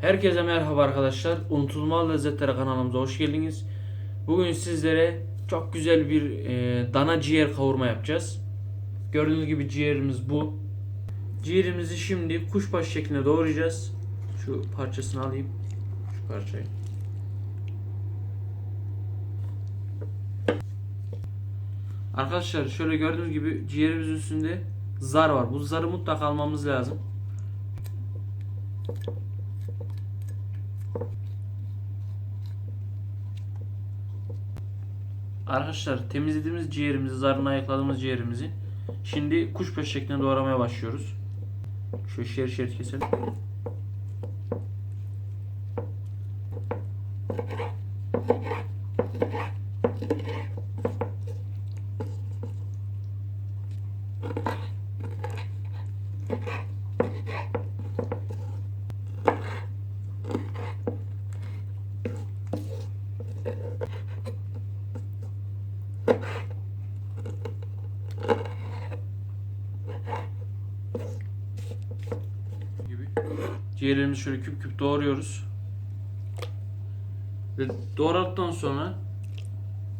Herkese merhaba arkadaşlar. Unutulmaz Lezzetler kanalımıza hoş geldiniz. Bugün sizlere çok güzel bir e, dana ciğer kavurma yapacağız. Gördüğünüz gibi ciğerimiz bu. Ciğerimizi şimdi kuşbaşı şeklinde doğrayacağız. Şu parçasını alayım. Şu parçayı. Arkadaşlar şöyle gördüğünüz gibi ciğerimizin üstünde zar var. Bu zarı mutlaka almamız lazım. Arkadaşlar temizlediğimiz ciğerimizi, zarına ayıkladığımız ciğerimizi şimdi kuşbaşı şeklinde doğramaya başlıyoruz. Şöyle şerit şerit keselim. Ciğerlerimizi şöyle küp küp doğruyoruz. Ve doğradıktan sonra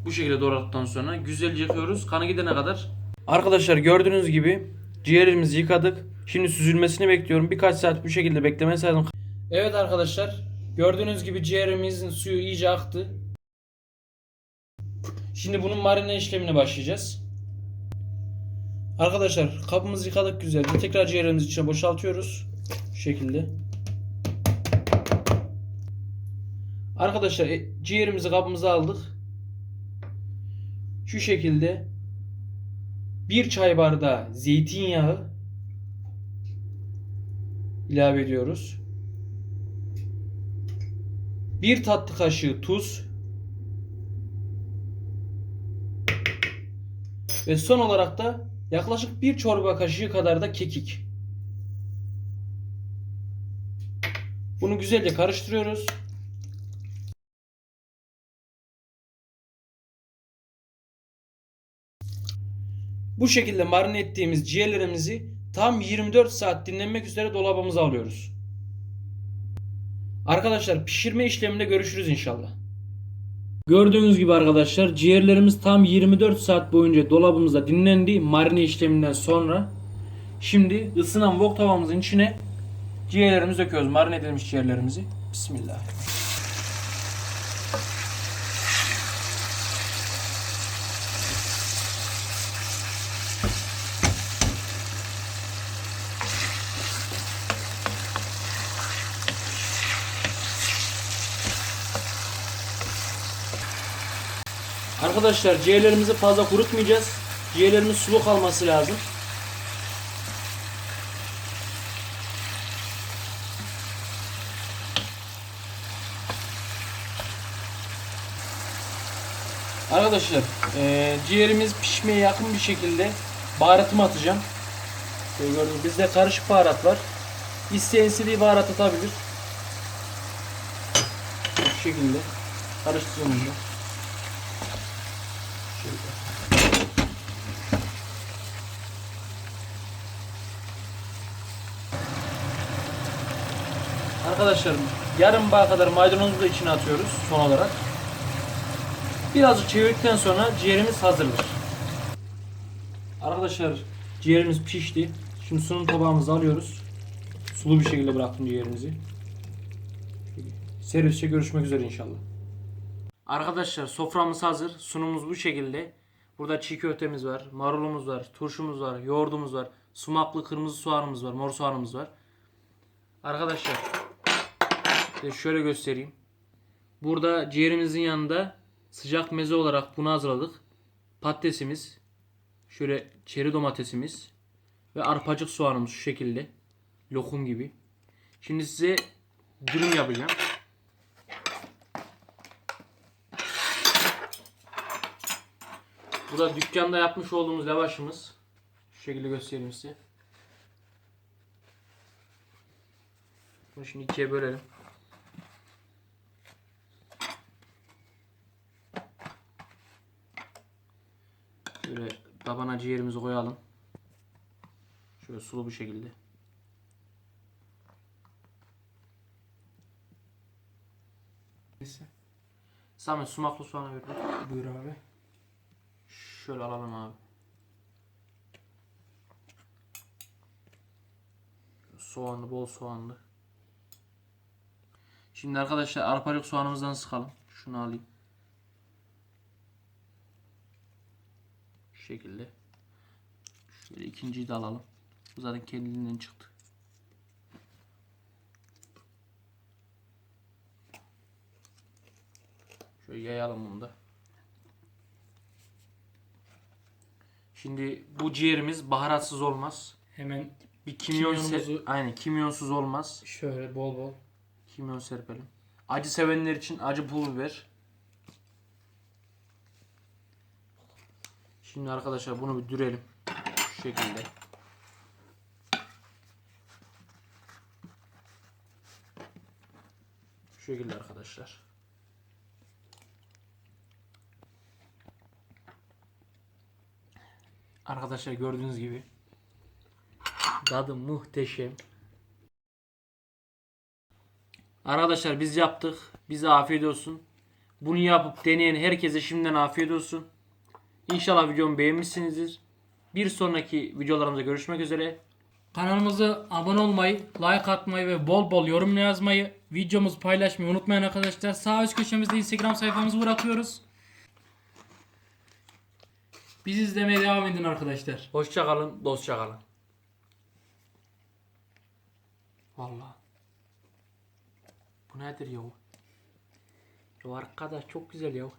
bu şekilde doğradıktan sonra güzelce yıkıyoruz. Kanı gidene kadar. Arkadaşlar gördüğünüz gibi ciğerimizi yıkadık. Şimdi süzülmesini bekliyorum. Birkaç saat bu şekilde beklemesi lazım. Evet arkadaşlar gördüğünüz gibi ciğerimizin suyu iyice aktı. Şimdi bunun marine işlemine başlayacağız. Arkadaşlar kabımızı yıkadık güzelce. Tekrar ciğerimizi içine boşaltıyoruz. Şu şekilde. Arkadaşlar e, ciğerimizi kabımıza aldık. Şu şekilde bir çay bardağı zeytinyağı ilave ediyoruz. Bir tatlı kaşığı tuz ve son olarak da yaklaşık bir çorba kaşığı kadar da kekik. Bunu güzelce karıştırıyoruz. Bu şekilde marine ettiğimiz ciğerlerimizi tam 24 saat dinlenmek üzere dolabımıza alıyoruz. Arkadaşlar pişirme işleminde görüşürüz inşallah. Gördüğünüz gibi arkadaşlar ciğerlerimiz tam 24 saat boyunca dolabımızda dinlendi marine işleminden sonra. Şimdi ısınan wok tavamızın içine ciğerlerimizi döküyoruz. Marine edilmiş ciğerlerimizi. Bismillah. Arkadaşlar ciğerlerimizi fazla kurutmayacağız. Ciğerlerimiz sulu kalması lazım. Arkadaşlar eee, ciğerimiz pişmeye yakın bir şekilde baharatımı atacağım. Şöyle gördüğünüz bizde karışık baharat var. İsteyen istediği baharat atabilir. Bu şekilde karıştırıyorum. Arkadaşlar yarım bağ kadar maydanozu da içine atıyoruz son olarak. Birazcık çevirdikten sonra ciğerimiz hazırdır. Arkadaşlar ciğerimiz pişti. Şimdi sunum tabağımızı alıyoruz. Sulu bir şekilde bıraktım ciğerimizi. Servisçe görüşmek üzere inşallah. Arkadaşlar soframız hazır. Sunumumuz bu şekilde. Burada çiğ köftemiz var, marulumuz var, turşumuz var, yoğurdumuz var, sumaklı kırmızı soğanımız var, mor soğanımız var. Arkadaşlar size şöyle göstereyim. Burada ciğerimizin yanında sıcak meze olarak bunu hazırladık. Patatesimiz, şöyle çeri domatesimiz ve arpacık soğanımız şu şekilde. Lokum gibi. Şimdi size dürüm yapacağım. Bu da dükkanda yapmış olduğumuz lavaşımız. Şu şekilde göstereyim size. Bunu şimdi ikiye bölelim. Şöyle tabana ciğerimizi koyalım. Şöyle sulu bir şekilde. Neyse. Samet sumaklı soğanı ver. Buyur abi. Şöyle alalım abi. Soğanlı, bol soğanlı. Şimdi arkadaşlar arpacık soğanımızdan sıkalım. Şunu alayım. Şekilde. Şöyle ikinciyi de alalım. Bu zaten kendiliğinden çıktı. Şöyle yayalım bunu da. Şimdi bu ciğerimiz baharatsız olmaz. Hemen Bir kimyon Kimyonumuzu- aynen kimyonsuz olmaz. şöyle bol bol. Kimyon serpelim. Acı sevenler için acı pul biber. Şimdi arkadaşlar bunu bir dürelim. Şu şekilde. Şu şekilde arkadaşlar. Arkadaşlar gördüğünüz gibi tadı muhteşem. Arkadaşlar biz yaptık. Bize afiyet olsun. Bunu yapıp deneyen herkese şimdiden afiyet olsun. İnşallah videomu beğenmişsinizdir. Bir sonraki videolarımızda görüşmek üzere. Kanalımıza abone olmayı, like atmayı ve bol bol yorum yazmayı, videomuzu paylaşmayı unutmayın arkadaşlar. Sağ üst köşemizde Instagram sayfamızı bırakıyoruz. Bizi izlemeye devam edin arkadaşlar. Hoşça kalın, dostça kalın. Vallahi. Bu nedir ya? Ya arkadaş çok güzel ya.